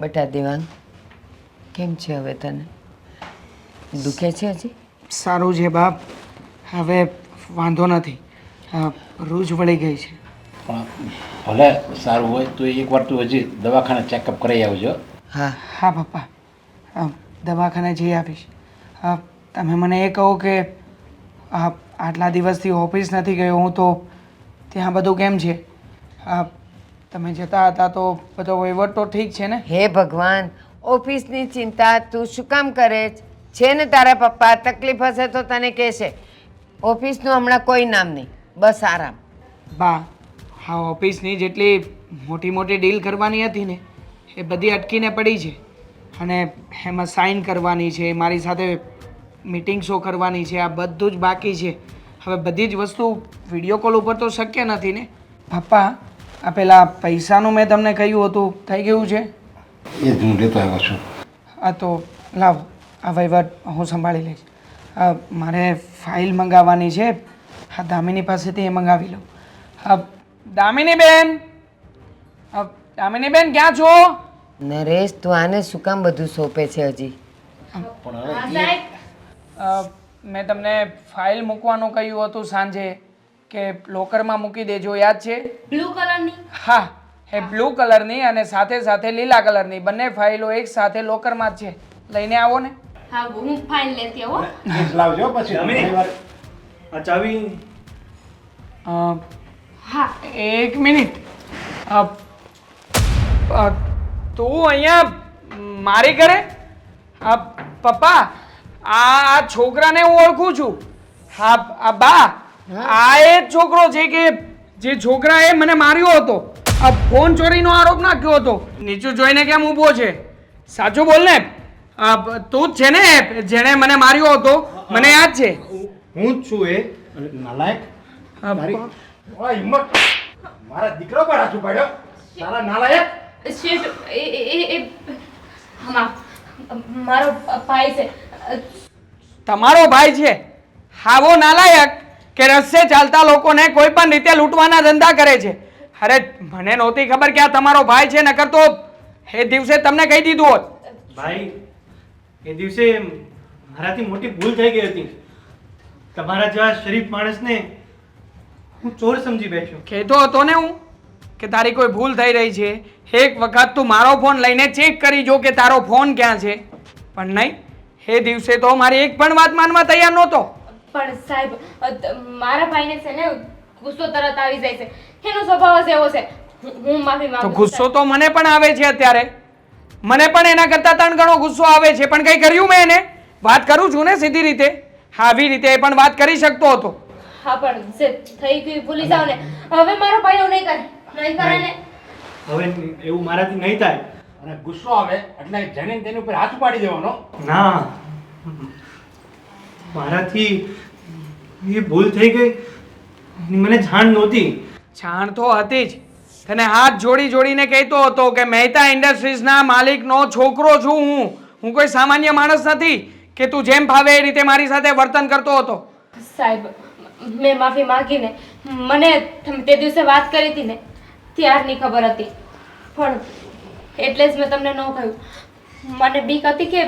બટા દેવાંગ કેમ છે હવે તને? દુખે છે હજી? સારું છે બાપ. હવે વાંધો નથી. હા, રૂજ વળી ગઈ છે. પણ ભલે સારું હોય તો એકવાર તું હજી દવાખાને ચેકઅપ કરાવી આવજો. હા. હા પપ્પા. દવાખાને જઈ આવીશ. તમે મને એ કહો કે આટલા દિવસથી ઓફિસ નથી ગયો હું તો ત્યાં બધું કેમ છે? તમે જતા હતા તો બધો વહીવટ તો ઠીક છે ને? હે ભગવાન ઓફિસની ચિંતા તું શું કામ કરે છે? ને તારા પપ્પા તકલીફ હશે તો તને કહેશે. ઓફિસનું હમણાં કોઈ નામ નહીં બસ આરામ. બા હા ઓફિસની જેટલી મોટી મોટી ડીલ કરવાની હતી ને એ બધી અટકીને પડી છે. અને એમાં સાઇન કરવાની છે મારી સાથે મિટિંગ્સો કરવાની છે આ બધું જ બાકી છે. હવે બધી જ વસ્તુ વીડિયો કોલ ઉપર તો શક્ય નથી ને? પપ્પા આ પેલા પૈસાનું મેં તમને કહ્યું હતું થઈ ગયું છે? એ જ હું લેતો આવ્યો છું. આ તો લાવ આ વહીવટ હું સંભાળી લઈશ. આ મારે ફાઇલ મંગાવવાની છે. હા દામિની પાસેથી એ મંગાવી લઉં. હા દામિની બેન હા, દામિની બેન ક્યાં છો? નરેશ તું આને શું કામ બધું સોંપે છે હજી? મેં તમને ફાઇલ મૂકવાનું કહ્યું હતું સાંજે. કે લોકરમાં મૂકી દેજો યાદ છે? બ્લુ કલરની હા એ બ્લુ કલરની અને સાથે સાથે લીલા કલરની બંને ફાઇલો એક સાથે લોકરમાં જ છે. લઈને આવો ને. હા હું ફાઇલ લેતી આવો લાવજો પછી. ઘણી વાર. આ ચાવી. અ, હા. એક મિનિટ. અ, અ, તું અહીંયા મારી ઘરે? અ, પપ્પા આ આ છોકરાને હું ઓળખું છું. હા આ બા. આ એ જ છોકરો છે કે જે છોકરાએ મને માર્યો હતો. આ ફોન ચોરીનો આરોપ નાખ્યો હતો. નીચું જોઈને કેમ ઊભો છે? સાચું બોલ ને. તું જ છે ને જેણે મને માર્યો હતો. મને યાદ છે? હું જ છું એ. નાલાયક મારી ઓય હિંમત. મારા દીકરો પર હાથ ઉપાડ્યો. સારા નાલાયક. શેઠ એ એ એ- એ હમા મારો ભાઈ છે. તમારો ભાઈ છે? હાવો નાલાયક. કે રસ્તે ચાલતા લોકોને કોઈ પણ રીતે લૂંટવાના ધંધા કરે છે. અરે મને નહોતી ખબર કે આ તમારો ભાઈ છે નકર તો એ દિવસે તમને કહી દીધું હોત. ભાઈ એ દિવસે મારાથી મોટી ભૂલ થઈ ગઈ હતી. તમારા જેવા શરીફ માણસને હું ચોર સમજી બેઠો કહેતો હતો ને હું કે તારી કોઈ ભૂલ થઈ રહી છે. એક વખત તું મારો ફોન લઈને ચેક કરી જો કે તારો ફોન ક્યાં છે. પણ નહીં એ દિવસે તો મારી એક પણ વાત માનવા તૈયાર નહોતો. પણ સાહેબ મારા ભાઈને છે ને ગુસ્સો તરત આવી જાય છે. એનો સ્વભાવ જ એવો છે. હું- હું માફી માંગુ ગુસ્સો તો મને પણ આવે છે અત્યારે. મને પણ એના કરતાં ત્રણ ગણો ગુસ્સો આવે છે. પણ કંઈ કર્યું મેં એને? વાત કરું છું ને સીધી રીતે? આવી રીતે એ પણ વાત કરી શકતો હતો. હા પણ જે થઈ ગયું. ભૂલી જાવ ને. હવે મારો ભાઈ એવું નહીં કરે. નહીં કરે ને. હવે એવું મારાથી નહીં થાય. અને ગુસ્સો આવે એટલે જેને તેની ઉપર હાથ પાડી દેવાનો. ના. મારાથી એ ભૂલ થઈ ગઈ. મને જાણ નહોતી. જાણ તો હતી જ. તને હાથ જોડી જોડીને કહેતો હતો કે મહેતા ઇન્ડસ્ટ્રીઝના માલિકનો છોકરો છું હું. હું કોઈ સામાન્ય માણસ નથી કે તું જેમ ફાવે એ રીતે મારી સાથે વર્તન કરતો હતો. સાહેબ મેં માફી માંગીને મને તે દિવસે વાત કરી હતી ને ત્યારની ખબર હતી. પણ એટલે જ મેં તમને ન કહ્યું. મને બીક હતી કે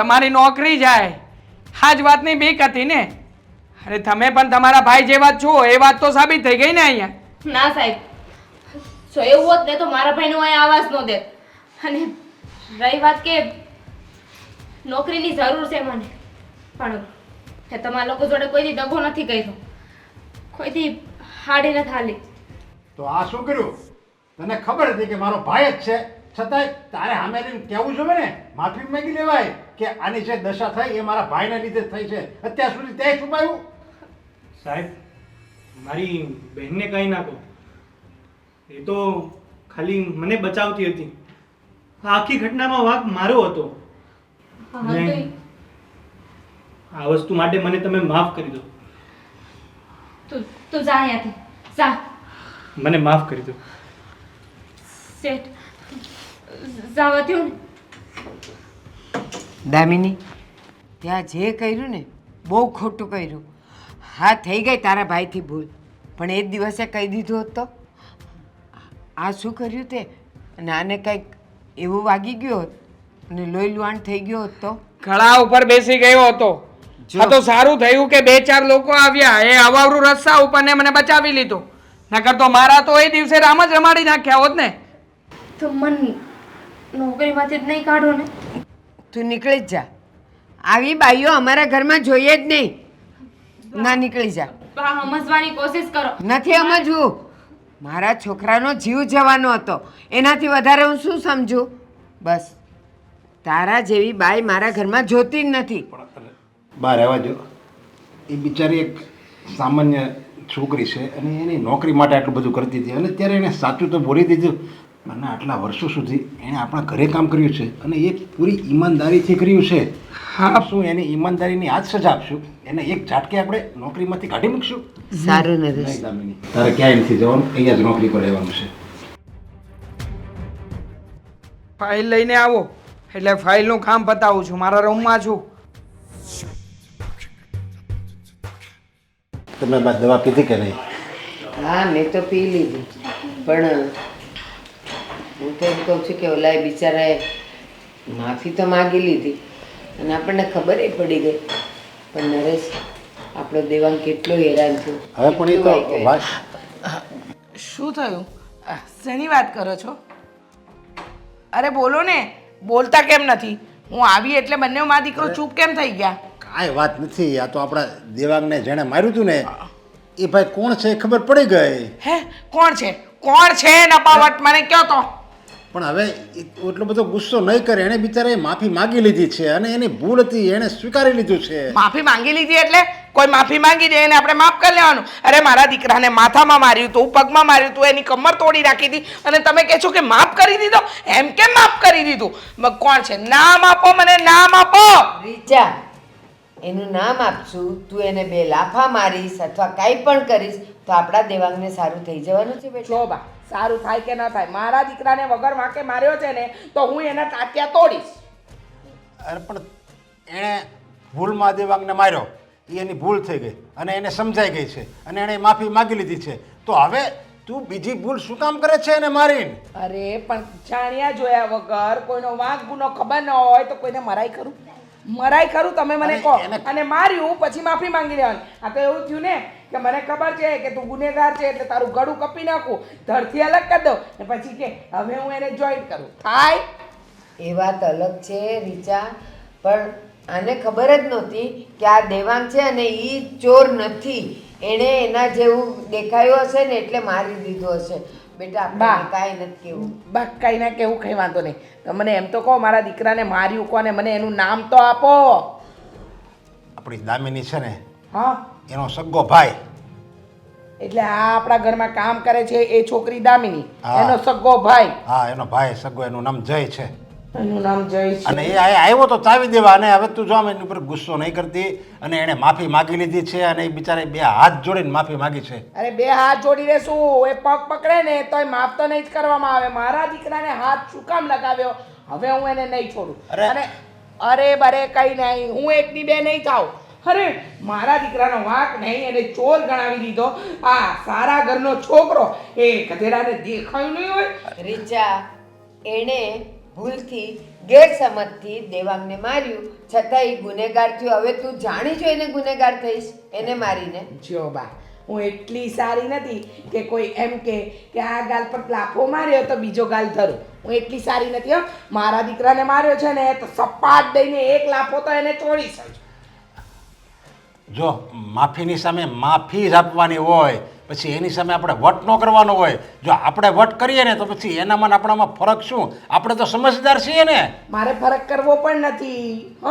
તમારી નોકરી જાય. આ જ વાતની બીક હતી ને. અરે તમે પણ તમારા ભાઈ જેવા છો એ વાત તો સાબિત થઈ ગઈ ને અહીંયા. ના સાહેબ. જો એવું હોત ને તો મારા ભાઈનો હું અહીંયા આવાજ ન દે અને રહી વાત કે નોકરીની જરૂર છે મને. પણ એ તમારા લોકો જોડે કોઈથી દગો નથી કર્યો. કોઈથી હાડી નથી હાલી. તો આ શું કર્યું? તને ખબર હતી કે મારો ભાઈ જ છે? છતાંય તારે સામે રહીને કહેવું જોઈએ ને માફી માંગી લેવાય કે આની જે દશા થઈ એ મારા ભાઈના લીધે થઈ છે. અત્યાર સુધી તે છુપાયું. સાહેબ મારી બહેનને કંઈ ના કહો એ તો ખાલી મને બચાવતી હતી. આ આખી ઘટનામાં વાંક મારો હતો. ઈ- આ વસ્તુ માટે મને તમે માફ કરી દો. તું તું જા અહીંયાથી. જા. મને માફ કરી દો. શેઠ જવા ને દામિની ત્યાં જે કર્યું ને બહુ ખોટું કર્યું. હા થઈ ગઈ તારા ભાઈથી ભૂલ પણ એ જ દિવસે કહી દીધું હોત તો? આ શું કર્યું તે? અને આને કંઈક એવું વાગી ગયું હોત? અને લોહી લુહાણ થઈ ગયો હોત તો? ઉપર બેસી ગયો હતો. આ તો સારું થયું કે બે ચાર લોકો આવ્યા. એ અવાવરું રસ્તા ઉપર ને મને બચાવી લીધો. નકર તો મારા તો એ દિવસે રામ જ રમાડી નાખ્યા હોત ને. તો મન નોકરીમાંથી જ નહીં કાઢો ને. તું નીકળી જ જા. આવી બાઈઓ અમારા ઘરમાં જોઈએ જ નહીં. ના નીકળી જા. સમજવાની કોશિશ કરો. નથી સમજવું. મારા છોકરાનો જીવ જવાનો હતો. એનાથી વધારે હું શું સમજું? બસ. તારા જેવી બાઈ મારા ઘરમાં જોતી જ નથી. બહાર રહેવા જો એ બિચારી એક સામાન્ય છોકરી છે અને એની નોકરી માટે આટલું બધું કરતી હતી. અને ત્યારે એને સાચું તો બોલી દીધું. મને આટલા વર્ષો સુધી એણે આપણા ઘરે કામ કર્યું છે અને એ પૂરી ઈમાનદારીથી કર્યું છે. હા. શું એની ઈમાનદારીની આજ સજા આપશું? એને એક ઝાટકે આપણે નોકરીમાંથી કાઢી મૂકશું? સારું નથી તારે ક્યાં એમથી જવાનું અહીંયા જ નોકરી પર રહેવાનું છે. ફાઇલ લઈને આવો. એટલે ફાઇલનું કામ પતાવું છું. મારા રૂમમાં છું. તમે દવા પીધી કે નહીં? હા મેં તો પી લીધી. પણ હું તો એમ કહું છું કે ઓલાએ બિચારાએ માફી તો માગી લીધી અને આપણને ખબર પડી ગઈ. પણ નરેશ આપણો દેવાંગ કેટલો હેરાન થયો. હવે પણ એ તો વાત શું થયું? શેની વાત કરો છો? અરે બોલો ને બોલતા કેમ નથી? હું આવી એટલે બંને મા દીકરો ચૂપ કેમ થઈ ગયા? કાંઈ વાત નથી આ તો આપણા દેવાંગને જેણે માર્યું હતું ને એ ભાઈ કોણ છે ખબર પડી ગઈ. હે? કોણ છે? કોણ છે નપાવટ? મને કયો તો. પણ હવે એટલો બધો ગુસ્સો નહીં કરે. એણે બિચારાએ માફી માંગી લીધી છે અને એની ભૂલ હતી એણે સ્વીકારી લીધું છે. માફી માંગી લીધી એટલે કોઈ માફી માંગી દે એને આપણે માફ કરી લેવાનું. અરે મારા દીકરાને માથામાં માર્યું હતું પગમાં માર્યું હતું એની કમર તોડી રાખી હતી. અને તમે કહે છો કે માફ કરી દીધો? એમ કેમ માફ કરી દીધું? કોણ છે? નામ આપો મને નામ આપો. રીચા એનું નામ આપશું. તું એને બે લાફા મારીશ અથવા કાંઈ પણ કરીશ તો આપણા દેવાંગને સારું થઈ જવાનું છે બેટા. બા. સારું થાય કે ન થાય? મારા દીકરાને વગર વાંકે માર્યો છે ને તો હું એના ટાટિયા તોડીશ. અરે પણ એણે ભૂલમાં દેવાંગને માર્યો. એ એની ભૂલ થઈ ગઈ અને એને સમજાઈ ગઈ છે અને એણે માફી માગી લીધી છે. તો હવે તું બીજી ભૂલ શું કામ કરે છે એને મારીને? અરે પણ જાણ્યા જોયા વગર કોઈનો વાંક ગુનો ખબર ન હોય તો કોઈને મરાય કરું મરાઈ ખરું તમે મને કહો. અને માર્યું પછી માફી માંગી લેવાની. આ તો એવું થયું ને કે મને ખબર છે કે તું ગુનેગાર છે એટલે તારું ગળું કપી નાખું ધરથી અલગ કરી દઉં. ને પછી કે હવે હું એને જોઈન કરું. થાય? એ વાત અલગ છે રીચા. પણ આને ખબર જ નહોતી કે આ દેવાંગ છે અને એ ચોર નથી. એણે એના જેવું દેખાયું હશે ને એટલે મારી દીધું હશે. બેટા બા. કાંઈ નથી કેવું બા કઈ ના કેવું કઈ વાંધો નહીં. તમને મને એમ તો કહો મારા દીકરાને માર્યું કોને મને એનું નામ તો આપો. આપણી દામિની છે ને હા. એનો સગ્ગો ભાઈ. એટલે આ આપણા ઘરમાં કામ કરે છે એ છોકરી દામિની હા. એનો સગો ભાઈ. હા એનો ભાઈ સગ્ગો એનું નામ જય છે. એનું નામ જય છે. અને એ આવ્યો તો ચાવી દેવા અને હવે તું જો આમ એની ઉપર ગુસ્સો નહીં કરતી અને એણે માફી માગી લીધી છે અને એ બિચારે બે હાથ જોડીને માફી માગી છે. અરે બે હાથ જોડીને શું? એ પગ પકડે ને તોય માફ તો નહીં જ કરવામાં આવે. મારા દીકરાને હાથ શું કામ લગાવ્યો? હવે હું એને નહીં છોડું. અરે. અને અરે બરે કઈ નહીં હું એકની બે નહીં થાવ અરે મારા દીકરાનો વાંક નહીં એને ચોર ગણાવી દીધો. આ સારા ઘરનો છોકરો એ ગધેડાને દેખાયું નહીં હોય. રીચા એણે ભૂલથી ગેરસમજથી દેવાંગને માર્યું. છતાં એ ગુનેગાર થયો. હવે તું જાણી જોઈને ગુનેગાર થઈશ. એને મારીને. જો બા હું એટલી સારી નથી કે કોઈ એમ કે કે આ ગાલ પર લાફો માર્યો તો બીજો ગાલ ધરો. હું એટલી સારી નથી હો. મારા દીકરાને માર્યો છે ને તો સપાટ દઈને એક લાફો તો એને તોડી શકું જો માફીની સામે માફી જ આપવાની હોય પછી એની સામે આપણે વટ ન કરવાનો હોય. જો આપણે વટ કરીએ ને તો પછી એનામાં આપણામાં ફરક શું? આપણે તો સમજદાર છીએ ને. મારે ફરક કરવો પણ નથી, હ?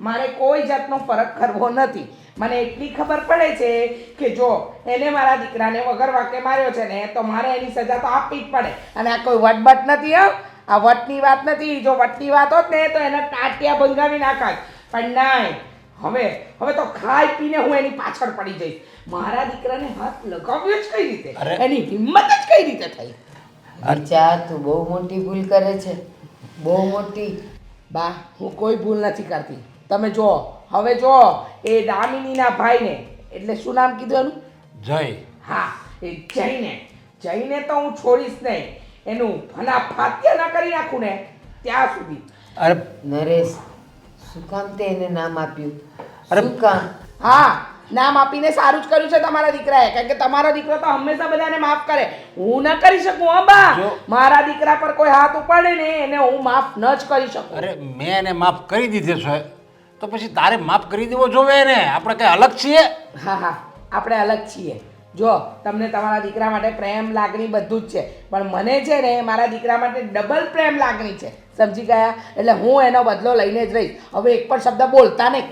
મારે કોઈ જાતનો ફરક કરવો નથી. મને એટલી ખબર પડે છે કે જો એને મારા દીકરાને વગર વાકે માર્યો છે ને, તો મારે એની સજા તો આપવી જ પડે. અને આ કોઈ વટબટ નથી, હા? આ વટની વાત નથી. જો વટની વાત હોત ને, તો એના ટાટિયા ભંગાવી નાખાય પણ નાય હવે હવે તો ખાઈ પીને હું એની પાછળ પડી જઈશ. મારા દીકરાને હાથ લગાવ્યો જ કઈ રીતે? એની હિંમત જ કઈ રીતે થઈ? અચ્છા તું બહુ મોટી ભૂલ કરે છે. બહુ મોટી. બા હું કોઈ ભૂલ નથી કરતી. તમે જુઓ હવે જુઓ એ દામિનીના ભાઈને એટલે શું નામ કીધું એનું? જય. હા એ જઈને જઈને તો હું છોડીશ નહીં. એનું ફના ફાત્યા ના કરી નાખું ને ત્યાં સુધી. અરે. નરેશ શું કામ તે એને નામ આપ્યું. અરે- શું કામ હા નામ આપીને સારું જ કર્યું છે તમારા દીકરાએ. કારણ કે તમારો દીકરો તો હંમેશા બધાને માફ કરે. હું ન કરી શકું હા બા. મારા દીકરા પર કોઈ હાથ ઉપાડે ને એને હું માફ ન જ કરી શકું. અરે મેં એને માફ કરી દીધો છે. તો પછી તારે માફ કરી દેવો જોવે ને આપણે કઈ અલગ છીએ? હા હા. આપણે અલગ છીએ. જો, તમને તમારા દીકરા માટે પ્રેમ લાગણી બધું જ છે. પણ મને છે ને, મારા દીકરા માટે ડબલ પ્રેમ લાગણી છે. સમજી ગયા? એટલે હું એનો બદલો લઈને જ રહીશ. હવે એક પણ શબ્દ બોલતા નહીં.